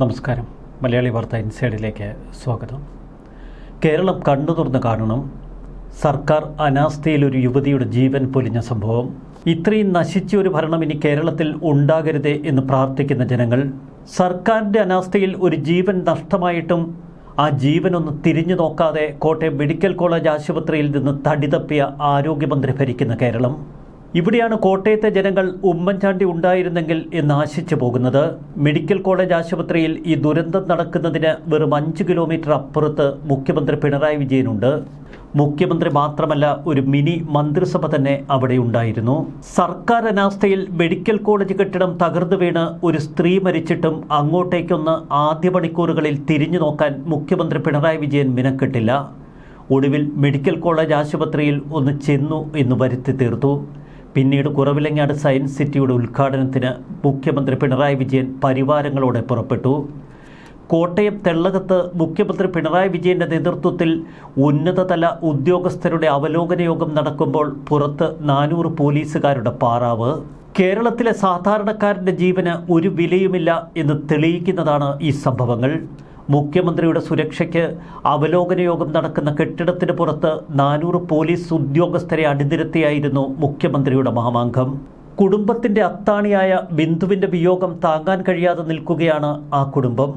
നമസ്കാരം. മലയാളി വാർത്ത ഇൻസൈഡിലേക്ക് സ്വാഗതം. കേരളം കണ്ണു തുറന്ന് കാണണം. സർക്കാർ അനാസ്ഥയിൽ ഒരു യുവതിയുടെ ജീവൻ പൊലിഞ്ഞ സംഭവം. ഇത്രയും നശിച്ച ഒരു ഭരണം ഇനി കേരളത്തിൽ ഉണ്ടാകരുതേ എന്ന് പ്രാർത്ഥിക്കുന്ന ജനങ്ങൾ സർക്കാരിന്റെ അനാസ്ഥയിൽ ഒരു ജീവൻ നഷ്ടമായിട്ടും ആ ജീവനൊന്ന് തിരിഞ്ഞു നോക്കാതെ കോട്ടയം മെഡിക്കൽ കോളേജ് ആശുപത്രിയിൽ നിന്ന് തടിതപ്പിയ ആരോഗ്യമന്ത്രി ഭരിക്കുന്ന കേരളം. ഇവിടെയാണ് കോട്ടയത്തെ ജനങ്ങൾ ഉമ്മൻചാണ്ടി ഉണ്ടായിരുന്നെങ്കിൽ എന്ന് ആശിച്ചു പോകുന്നത്. മെഡിക്കൽ കോളേജ് ആശുപത്രിയിൽ ഈ ദുരന്തം നടക്കുന്നതിന് വെറും അഞ്ച് കിലോമീറ്റർ അപ്പുറത്ത് മുഖ്യമന്ത്രി പിണറായി വിജയനുണ്ട്. മുഖ്യമന്ത്രി മാത്രമല്ല ഒരു മിനി മന്ത്രിസഭ തന്നെ അവിടെ ഉണ്ടായിരുന്നു. സർക്കാർ അനാസ്ഥയിൽ മെഡിക്കൽ കോളേജ് കെട്ടിടം തകർന്നു വീണ് ഒരു സ്ത്രീ മരിച്ചിട്ടും അങ്ങോട്ടേക്കൊന്ന് ആദ്യ മണിക്കൂറുകളിൽ തിരിഞ്ഞു നോക്കാൻ മുഖ്യമന്ത്രി പിണറായി വിജയൻ മിനക്കെട്ടില്ല. ഒടുവിൽ മെഡിക്കൽ കോളേജ് ആശുപത്രിയിൽ ഒന്ന് ചെന്നു എന്ന് വരുത്തി തീർത്തു. പിന്നീട് കുറവിലങ്ങാട് സയൻസ് സിറ്റിയുടെ ഉദ്ഘാടനത്തിന് മുഖ്യമന്ത്രി പിണറായി വിജയൻ പരിവാരങ്ങളോടെ പുറപ്പെട്ടു. കോട്ടയം തെള്ളകത്ത് മുഖ്യമന്ത്രി പിണറായി വിജയന്റെ നേതൃത്വത്തിൽ ഉന്നതതല ഉദ്യോഗസ്ഥരുടെ അവലോകന യോഗം നടക്കുമ്പോൾ പുറത്ത് നാനൂറ് പോലീസുകാരുടെ പാറാവ്. കേരളത്തിലെ സാധാരണക്കാരന്റെ ജീവന് ഒരു വിലയുമില്ല എന്ന് തെളിയിക്കുന്നതാണ് ഈ സംഭവങ്ങൾ. മുഖ്യമന്ത്രിയുടെ സുരക്ഷയ്ക്ക് അവലോകന യോഗം നടക്കുന്ന കെട്ടിടത്തിന് പുറത്ത് നാനൂറ് പോലീസ് ഉദ്യോഗസ്ഥരെ അണിനിരത്തിയായിരുന്നു മുഖ്യമന്ത്രിയുടെ മാമാങ്കം കുടുംബത്തിന്റെ അത്താണിയായ ബിന്ദുവിന്റെ വിയോഗം താങ്ങാൻ കഴിയാതെ നിൽക്കുകയാണ് ആ കുടുംബം.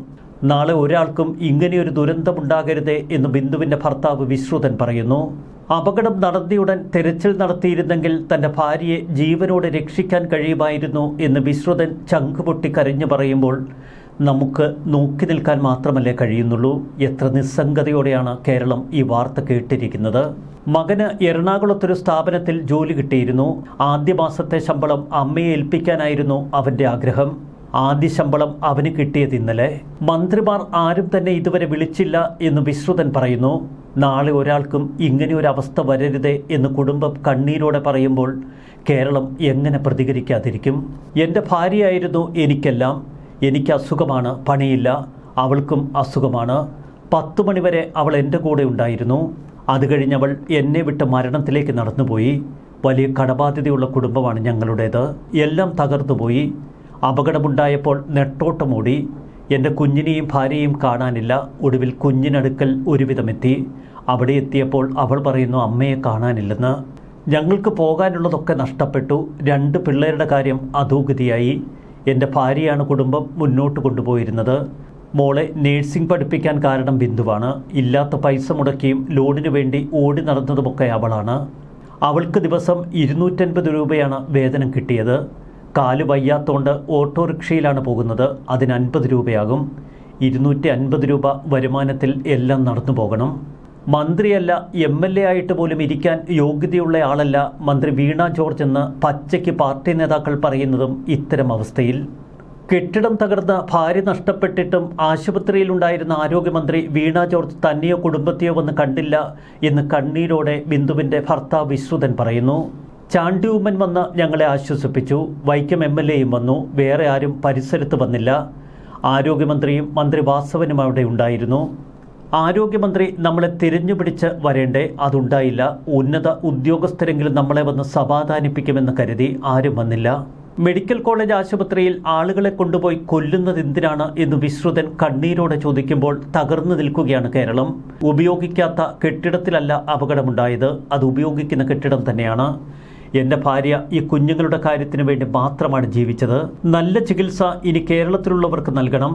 നാളെ ഒരാൾക്കും ഇങ്ങനെയൊരു ദുരന്തമുണ്ടാകരുതേ എന്ന് ബിന്ദുവിന്റെ ഭർത്താവ് വിശ്രുതൻ പറയുന്നു. അപകടം നടത്തിയുടൻ തെരച്ചിൽ നടത്തിയിരുന്നെങ്കിൽ തന്റെ ഭാര്യയെ ജീവനോടെ രക്ഷിക്കാൻ കഴിയുമായിരുന്നു എന്ന് വിശ്രുതൻ ചങ്കുപൊട്ടി കരഞ്ഞു പറയുമ്പോൾ നമുക്ക് നോക്കി നിൽക്കാൻ മാത്രമല്ലേ കഴിയുന്നുള്ളൂ? എത്ര നിസ്സംഗതയോടെയാണ് കേരളം ഈ വാർത്ത കേട്ടിരിക്കുന്നത്? മകന് എറണാകുളത്തൊരു സ്ഥാപനത്തിൽ ജോലി കിട്ടിയിരുന്നു. ആദ്യ മാസത്തെ ശമ്പളം അമ്മയെ ഏൽപ്പിക്കാനായിരുന്നു അവന്റെ ആഗ്രഹം. ആദ്യ ശമ്പളം അവന് കിട്ടിയത് ഇന്നലെ. മന്ത്രിമാർ ആരും തന്നെ ഇതുവരെ വിളിച്ചില്ല എന്ന് വിശ്രുതൻ പറയുന്നു. നാളെ ഒരാൾക്കും ഇങ്ങനെ ഒരു അവസ്ഥ വരരുതേ എന്ന് കുടുംബം കണ്ണീരോടെ പറയുമ്പോൾ കേരളം എങ്ങനെ പ്രതികരിക്കാതിരിക്കും? എന്റെ ഭാര്യയായിരുന്നു എനിക്കെല്ലാം. എനിക്ക് അസുഖമാണ് പണിയില്ല അവൾക്കും അസുഖമാണ്. പത്തു മണിവരെ അവൾ എന്റെ കൂടെ ഉണ്ടായിരുന്നു. അത് കഴിഞ്ഞവൾ എന്നെ വിട്ട് മരണത്തിലേക്ക് നടന്നുപോയി. വലിയ കടബാധ്യതയുള്ള കുടുംബമാണ് ഞങ്ങളുടേത്. എല്ലാം തകർന്നുപോയി അപകടമുണ്ടായപ്പോൾ നെട്ടോട്ടമോടി. എന്റെ കുഞ്ഞിനെയും ഭാര്യയും കാണാനില്ല. ഒടുവിൽ കുഞ്ഞിനടുക്കൽ ഒരുവിധമെത്തി. അവിടെ എത്തിയപ്പോൾ അവൾ പറയുന്നു അമ്മയെ കാണാനില്ലെന്ന്. ഞങ്ങൾക്ക് പോകാനുള്ളതൊക്കെ നഷ്ടപ്പെട്ടു. രണ്ട് പിള്ളേരുടെ കാര്യം അധോഗതിയായി. എന്റെ ഭാര്യയാണ് കുടുംബം മുന്നോട്ട് കൊണ്ടുപോയിരുന്നത്. മോളെ നേഴ്സിംഗ് പഠിപ്പിക്കാൻ കാരണം ബിന്ദുവാണ്. ഇല്ലാത്ത പൈസ മുടക്കിയും ലോണിന് വേണ്ടി ഓടി നടന്നതുമൊക്കെ അവളാണ്. അവൾക്ക് ദിവസം ഇരുന്നൂറ്റൻപത് രൂപയാണ് വേതനം കിട്ടിയത്. കാൽ വയ്യാത്തോണ്ട് ഓട്ടോറിക്ഷയിലാണ് പോകുന്നത്. അതിന് അൻപത് രൂപയാകും. ഇരുന്നൂറ്റി അൻപത് രൂപ വരുമാനത്തിൽ എല്ലാം നടന്നു പോകണം മന്ത്രിയല്ല എം എൽ എ ആയിട്ട് പോലും ഇരിക്കാൻ യോഗ്യതയുള്ള ആളല്ല മന്ത്രി വീണ ജോർജ് എന്ന് പച്ചയ്ക്ക് പാർട്ടി നേതാക്കൾ പറയുന്നതും ഇത്തരം അവസ്ഥയിൽ. കെട്ടിടം തകർന്ന് ഭാര്യ നഷ്ടപ്പെട്ടിട്ടും ആശുപത്രിയിലുണ്ടായിരുന്ന ആരോഗ്യമന്ത്രി വീണ ജോർജ് തന്നെയോ കുടുംബത്തെയോ വന്ന് കണ്ടില്ല എന്ന് കണ്ണീരോടെ ബിന്ദുവിന്റെ ഭർത്താവ് വിശ്രുതൻ പറയുന്നു. ചാണ്ടി ഉമ്മൻ വന്ന് ഞങ്ങളെ ആശ്വസിപ്പിച്ചു. വൈക്കം എം എൽ എയും വന്നു. വേറെ ആരും പരിസരത്ത് വന്നില്ല. ആരോഗ്യമന്ത്രിയും മന്ത്രി വാസവനും അവിടെ ഉണ്ടായിരുന്നു. ആരോഗ്യമന്ത്രി നമ്മളെ തിരഞ്ഞു പിടിച്ച് വരേണ്ടേ അതുണ്ടായില്ല. ഉന്നത ഉദ്യോഗസ്ഥരെങ്കിലും നമ്മളെ വന്ന് സമാധാനിപ്പിക്കുമെന്ന് കരുതി ആരും വന്നില്ല. മെഡിക്കൽ കോളേജ് ആശുപത്രിയിൽ ആളുകളെ കൊണ്ടുപോയി കൊല്ലുന്നത് എന്തിനാണ് എന്ന് വിശ്രുതൻ കണ്ണീരോടെ ചോദിക്കുമ്പോൾ തകർന്നു നിൽക്കുകയാണ് കേരളം. ഉപയോഗിക്കാത്ത കെട്ടിടത്തിലല്ല അപകടമുണ്ടായത്. അത് ഉപയോഗിക്കുന്ന കെട്ടിടം തന്നെയാണ്. എന്റെ ഭാര്യ ഈ കുഞ്ഞുങ്ങളുടെ കാര്യത്തിന് വേണ്ടി മാത്രമാണ് ജീവിച്ചത്. നല്ല ചികിത്സ ഇനി കേരളത്തിലുള്ളവർക്ക് നൽകണം.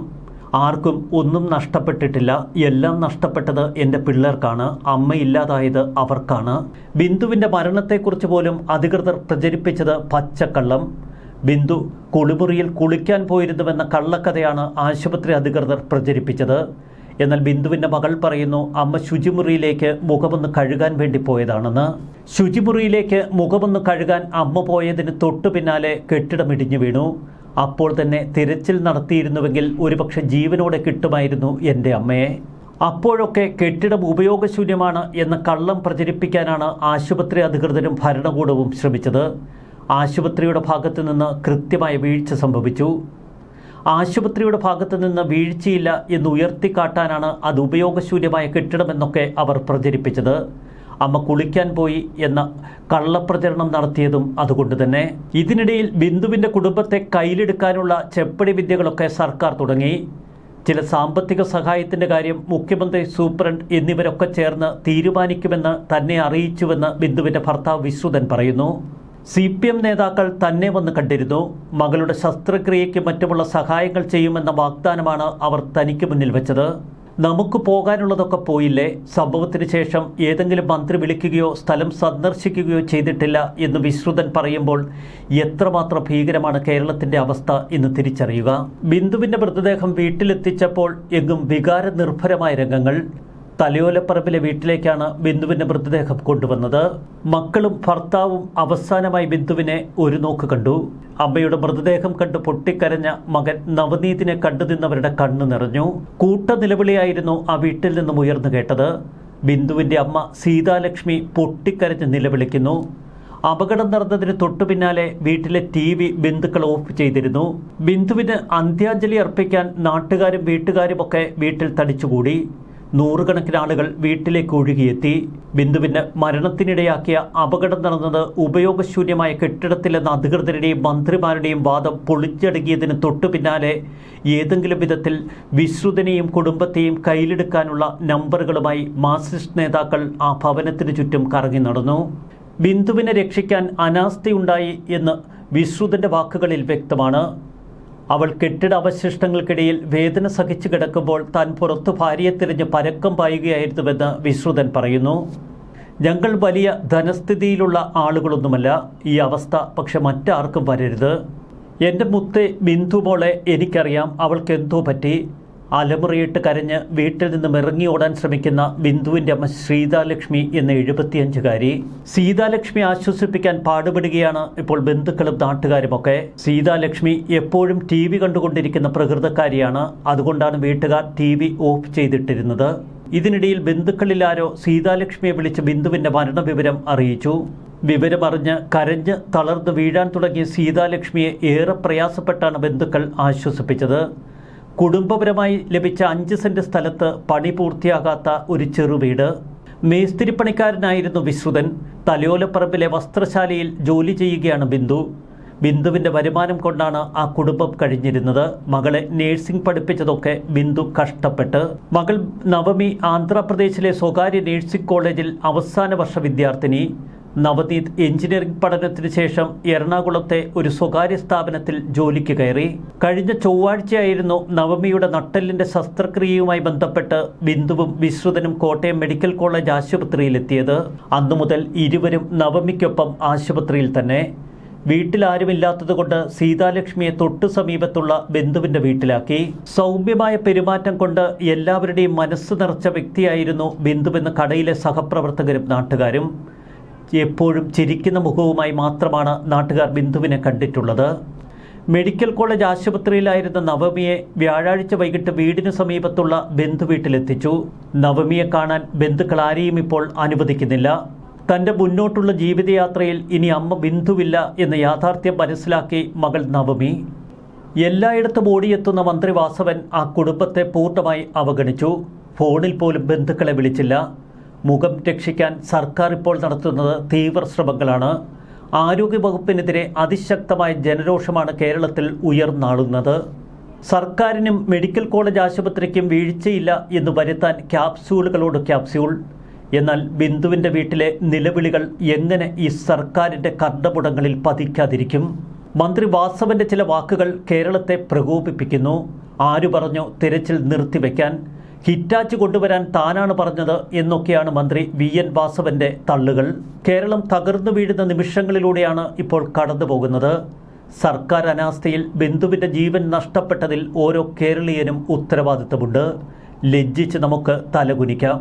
ആർക്കും ഒന്നും നഷ്ടപ്പെട്ടിട്ടില്ല. എല്ലാം നഷ്ടപ്പെട്ടത് എന്റെ പിള്ളേർക്കാണ്. അമ്മയില്ലാതായത് അവർക്കാണ്. ബിന്ദുവിന്റെ മരണത്തെക്കുറിച്ച് പോലും അധികൃതർ പ്രചരിപ്പിച്ചത് പച്ചക്കള്ളം. ബിന്ദു കുളിമുറിയിൽ കുളിക്കാൻ പോയിരുന്നുവെന്ന കള്ളക്കഥയാണ് ആശുപത്രി അധികൃതർ പ്രചരിപ്പിച്ചത്. എന്നാൽ ബിന്ദുവിന്റെ മകൾ പറയുന്നു അമ്മ ശുചിമുറിയിലേക്ക് മുഖമൊന്ന് കഴുകാൻ വേണ്ടി പോയതാണെന്ന്. ശുചിമുറിയിലേക്ക് മുഖമൊന്ന് കഴുകാൻ അമ്മ പോയതിന് തൊട്ടു പിന്നാലെ കെട്ടിടം ഇടിഞ്ഞു വീണു. അപ്പോൾ തന്നെ തിരച്ചിൽ നടത്തിയിരുന്നുവെങ്കിൽ ഒരുപക്ഷെ ജീവനോടെ കിട്ടുമായിരുന്നു എന്റെ അമ്മയെ. അപ്പോഴൊക്കെ കെട്ടിടം ഉപയോഗശൂന്യമാണ് എന്ന കള്ളം പ്രചരിപ്പിക്കാനാണ് ആശുപത്രി അധികൃതരും ഭരണകൂടവും ശ്രമിച്ചത്. ആശുപത്രിയുടെ ഭാഗത്തു നിന്ന് കൃത്യമായ വീഴ്ച സംഭവിച്ചു. ആശുപത്രിയുടെ ഭാഗത്തു നിന്ന് വീഴ്ചയില്ല എന്ന് ഉയർത്തിക്കാട്ടാനാണ് അത് ഉപയോഗശൂന്യമായ കെട്ടിടമെന്നൊക്കെ അവർ പ്രചരിപ്പിച്ചത്. അമ്മ കുളിക്കാൻ പോയി എന്ന കള്ളപ്രചരണം നടത്തിയതും അതുകൊണ്ട് തന്നെ. ഇതിനിടയിൽ ബിന്ദുവിന്റെ കുടുംബത്തെ കയ്യിലെടുക്കാനുള്ള ചെപ്പടി വിദ്യകളൊക്കെ സർക്കാർ തുടങ്ങി. ചില സാമ്പത്തിക സഹായത്തിന്റെ കാര്യം മുഖ്യമന്ത്രി സൂപ്രണ്ട് എന്നിവരൊക്കെ ചേർന്ന് തീരുമാനിക്കുമെന്ന് തന്നെ അറിയിച്ചുവെന്ന് ബിന്ദുവിന്റെ ഭർത്താവ് വിശ്രുതൻ പറയുന്നു. സി പി എം നേതാക്കൾ തന്നെ വന്ന് കണ്ടിരുന്നു. മകളുടെ ശസ്ത്രക്രിയയ്ക്ക് മറ്റുമുള്ള സഹായങ്ങൾ ചെയ്യുമെന്ന വാഗ്ദാനമാണ് അവർ തനിക്ക് മുന്നിൽ വെച്ചത്. നമുക്ക് പോകാനുള്ളതൊക്കെ പോയില്ലേ? സംഭവത്തിന് ശേഷം ഏതെങ്കിലും മന്ത്രി വിളിക്കുകയോ സ്ഥലം സന്ദർശിക്കുകയോ ചെയ്തിട്ടില്ല എന്ന് വിശ്രുതൻ പറയുമ്പോൾ എത്രമാത്രം ഭീകരമാണ് കേരളത്തിന്റെ അവസ്ഥ എന്ന് തിരിച്ചറിയുക. ബിന്ദുവിന്റെ മൃതദേഹം വീട്ടിലെത്തിച്ചപ്പോൾ എങ്ങും വികാര നിർഭരമായ രംഗങ്ങൾ തലയോലപ്പറമ്പിലെ വീട്ടിലേക്കാണ് ബിന്ദുവിന്റെ മൃതദേഹം കൊണ്ടുവന്നത്. മക്കളും ഭർത്താവും അവസാനമായി ബിന്ദുവിനെ ഒരു നോക്ക് കണ്ടു. അമ്മയുടെ മൃതദേഹം കണ്ട് പൊട്ടിക്കരഞ്ഞ മകൻ നവനീതിനെ കണ്ടു നിന്നവരുടെ കണ്ണു നിറഞ്ഞു. കൂട്ട നിലവിളിയായിരുന്നു ആ വീട്ടിൽ നിന്നും ഉയർന്നു കേട്ടത്. ബിന്ദുവിന്റെ അമ്മ സീതാലക്ഷ്മി പൊട്ടിക്കരഞ്ഞ് നിലവിളിക്കുന്നു. അപകടം നടന്നതിന് തൊട്ടു പിന്നാലെ വീട്ടിലെ ടി വി ബന്ധുക്കൾ ഓഫ് ചെയ്തിരുന്നു. ബിന്ദുവിന് അന്ത്യാഞ്ജലി അർപ്പിക്കാൻ നാട്ടുകാരും വീട്ടുകാരുമൊക്കെ വീട്ടിൽ തടിച്ചുകൂടി. നൂറുകണക്കിന് ആളുകൾ വീട്ടിലേക്ക് ഒഴുകിയെത്തി. ബിന്ദുവിന് മരണത്തിനിടയാക്കിയ അപകടം നടന്നത് ഉപയോഗശൂന്യമായ കെട്ടിടത്തിലെന്ന അധികൃതരുടെയും മന്ത്രിമാരുടെയും വാദം പൊളിച്ചടുക്കിയതിന് തൊട്ടു പിന്നാലെ ഏതെങ്കിലും വിധത്തിൽ വിശ്രുതനെയും കുടുംബത്തെയും കയ്യിലെടുക്കാനുള്ള നമ്പറുകളുമായി മാർക്സിസ്റ്റ് നേതാക്കൾ ആ ഭവനത്തിന് ചുറ്റും കറങ്ങി നടന്നു. ബിന്ദുവിനെ രക്ഷിക്കാൻ അനാസ്ഥയുണ്ടായി എന്ന് വിശ്രുതന്റെ വാക്കുകളിൽ വ്യക്തമാണ്. അവൾ കെട്ടിട അവശിഷ്ടങ്ങൾക്കിടയിൽ വേദന സഹിച്ചു കിടക്കുമ്പോൾ താൻ പുറത്തു ഭാര്യയെ തിരിഞ്ഞ് പരക്കം പായുകയായിരുന്നുവെന്ന് വിശ്രുതൻ പറയുന്നു. ഞങ്ങൾ വലിയ ധനസ്ഥിതിയിലുള്ള ആളുകളൊന്നുമല്ല. ഈ അവസ്ഥ പക്ഷെ മറ്റാർക്കും വരരുത്. എന്റെ മുത്തെ ബിന്ദു മോളെ എനിക്കറിയാം. അവൾക്ക് എന്തോ പറ്റി. അലമുറയിട്ട് കരഞ്ഞ് വീട്ടിൽ നിന്നും ഇറങ്ങി ഓടാൻ ശ്രമിക്കുന്ന ബിന്ദുവിന്റെ അമ്മ സീതാലക്ഷ്മി എന്ന എഴുപത്തിയഞ്ചുകാരി. സീതാലക്ഷ്മി ആശ്വസിപ്പിക്കാൻ പാടുപെടുകയാണ് ഇപ്പോൾ ബന്ധുക്കളും നാട്ടുകാരുമൊക്കെ. സീതാലക്ഷ്മി എപ്പോഴും ടി വി കണ്ടുകൊണ്ടിരിക്കുന്ന പ്രകൃതക്കാരിയാണ്. അതുകൊണ്ടാണ് വീട്ടുകാർ ടി വി ഓഫ് ചെയ്തിട്ടിരുന്നത്. ഇതിനിടയിൽ ബന്ധുക്കളിലാരോ സീതാലക്ഷ്മിയെ വിളിച്ച് ബിന്ദുവിന്റെ മരണവിവരം അറിയിച്ചു. വിവരമറിഞ്ഞ് കരഞ്ഞ് തളർന്ന് വീഴാൻ തുടങ്ങിയ സീതാലക്ഷ്മിയെ ഏറെ പ്രയാസപ്പെട്ടാണ് ബന്ധുക്കൾ ആശ്വസിപ്പിച്ചത്. കുടുംബപരമായി ലഭിച്ച അഞ്ച് സെന്റ് സ്ഥലത്ത് പണി പൂർത്തിയാകാത്ത ഒരു ചെറുവീട് മേസ്തിരിപ്പണിക്കാരനായിരുന്നു വിശ്രുതൻ. തലയോലപ്പറമ്പിലെ വസ്ത്രശാലയിൽ ജോലി ചെയ്യുകയാണ് ബിന്ദു. ബിന്ദുവിന്റെ വരുമാനം കൊണ്ടാണ് ആ കുടുംബം കഴിഞ്ഞിരുന്നത്. മകളെ നേഴ്സിംഗ് പഠിപ്പിച്ചതൊക്കെ ബിന്ദു കഷ്ടപ്പെട്ട്. മകൾ നവമി ആന്ധ്രാപ്രദേശിലെ സ്വകാര്യ നേഴ്സിംഗ് കോളേജിൽ അവസാന വർഷ വിദ്യാർത്ഥിനി. നവനീത് എഞ്ചിനീയറിംഗ് പഠനത്തിന് ശേഷം എറണാകുളത്തെ ഒരു സ്വകാര്യ സ്ഥാപനത്തിൽ ജോലിക്ക് കയറി. കഴിഞ്ഞ ചൊവ്വാഴ്ചയായിരുന്നു നവമിയുടെ നട്ടെല്ലിന്റെ ശസ്ത്രക്രിയയുമായി ബന്ധപ്പെട്ട് ബിന്ദുവും വിശ്രുതനും കോട്ടയം മെഡിക്കൽ കോളേജ് ആശുപത്രിയിലെത്തിയത്. അന്നു മുതൽ ഇരുവരും നവമിക്കൊപ്പം ആശുപത്രിയിൽ തന്നെ. വീട്ടിലാരുമില്ലാത്തതുകൊണ്ട് സീതാലക്ഷ്മിയെ തൊട്ടു സമീപത്തുള്ള ബന്ധുവിന്റെ വീട്ടിലാക്കി. സൗമ്യമായ പെരുമാറ്റം കൊണ്ട് എല്ലാവരുടെയും മനസ്സ് നിറച്ച വ്യക്തിയായിരുന്നു ബിന്ദുവെന്ന് കടയിലെ സഹപ്രവർത്തകരും നാട്ടുകാരും. എപ്പോഴും ചിരിക്കുന്ന മുഖവുമായി മാത്രമാണ് നാട്ടുകാർ ബിന്ദുവിനെ കണ്ടിട്ടുള്ളത്. മെഡിക്കൽ കോളേജ് ആശുപത്രിയിലായിരുന്ന നവമിയെ വ്യാഴാഴ്ച വൈകിട്ട് വീടിനു സമീപത്തുള്ള ബന്ധു വീട്ടിലെത്തിച്ചു. നവമിയെ കാണാൻ ബന്ധുക്കൾ ആരെയും ഇപ്പോൾ അനുവദിക്കുന്നില്ല. തന്റെ മുന്നോട്ടുള്ള ജീവിതയാത്രയിൽ ഇനി അമ്മ ബിന്ദുവില്ല എന്ന യാഥാർത്ഥ്യം മനസ്സിലാക്കി മകൾ നവമി. എല്ലായിടത്തും ഓടിയെത്തുന്ന മന്ത്രി വാസവൻ ആ കുടുംബത്തെ പൂർണമായി അവഗണിച്ചു. ഫോണിൽ പോലും ബന്ധുക്കളെ വിളിച്ചില്ല. മുഖം രക്ഷിക്കാൻ സർക്കാർ ഇപ്പോൾ നടത്തുന്നത് തീവ്ര ശ്രമങ്ങളാണ്. ആരോഗ്യവകുപ്പിനെതിരെ അതിശക്തമായ ജനരോഷമാണ് കേരളത്തിൽ ഉയർന്നാളുന്നത്. സർക്കാരിനും മെഡിക്കൽ കോളേജ് ആശുപത്രിക്കും വീഴ്ചയില്ല എന്ന് വരുത്താൻ ക്യാപ്സ്യൂളുകളോട് ക്യാപ്സ്യൂൾ. എന്നാൽ ബിന്ദുവിന്റെ വീട്ടിലെ നിലവിളികൾ എങ്ങനെ ഈ സർക്കാരിന്റെ കർണപുടങ്ങളിൽ പതിക്കാതിരിക്കും? മന്ത്രി വാസവന്റെ ചില വാക്കുകൾ കേരളത്തെ പ്രകോപിപ്പിക്കുന്നു. ആരു പറഞ്ഞു തിരച്ചിൽ നിർത്തിവെക്കാൻ? ഹിറ്റാച്ച് കൊണ്ടുവരാൻ താനാണ് പറഞ്ഞത് എന്നൊക്കെയാണ് മന്ത്രി വി എൻ വാസവന്റെ തള്ളുകൾ. കേരളം തകർന്നു വീഴുന്ന നിമിഷങ്ങളിലൂടെയാണ് ഇപ്പോൾ കടന്നു പോകുന്നത്. സർക്കാർ അനാസ്ഥയിൽ ബന്ധുവിന്റെ ജീവൻ നഷ്ടപ്പെട്ടതിൽ ഓരോ കേരളീയനും ഉത്തരവാദിത്തമുണ്ട്. ലജ്ജിച്ച് നമുക്ക് തലകുനിക്കാം.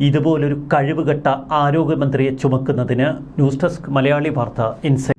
ഇതുപോലൊരു കഴിവുകെട്ട ആരോഗ്യമന്ത്രിയെ ചുമക്കുന്നതിന് ന്യൂസ് ഡെസ്ക് മലയാളി വാർത്ത ഇൻസൈറ്റ്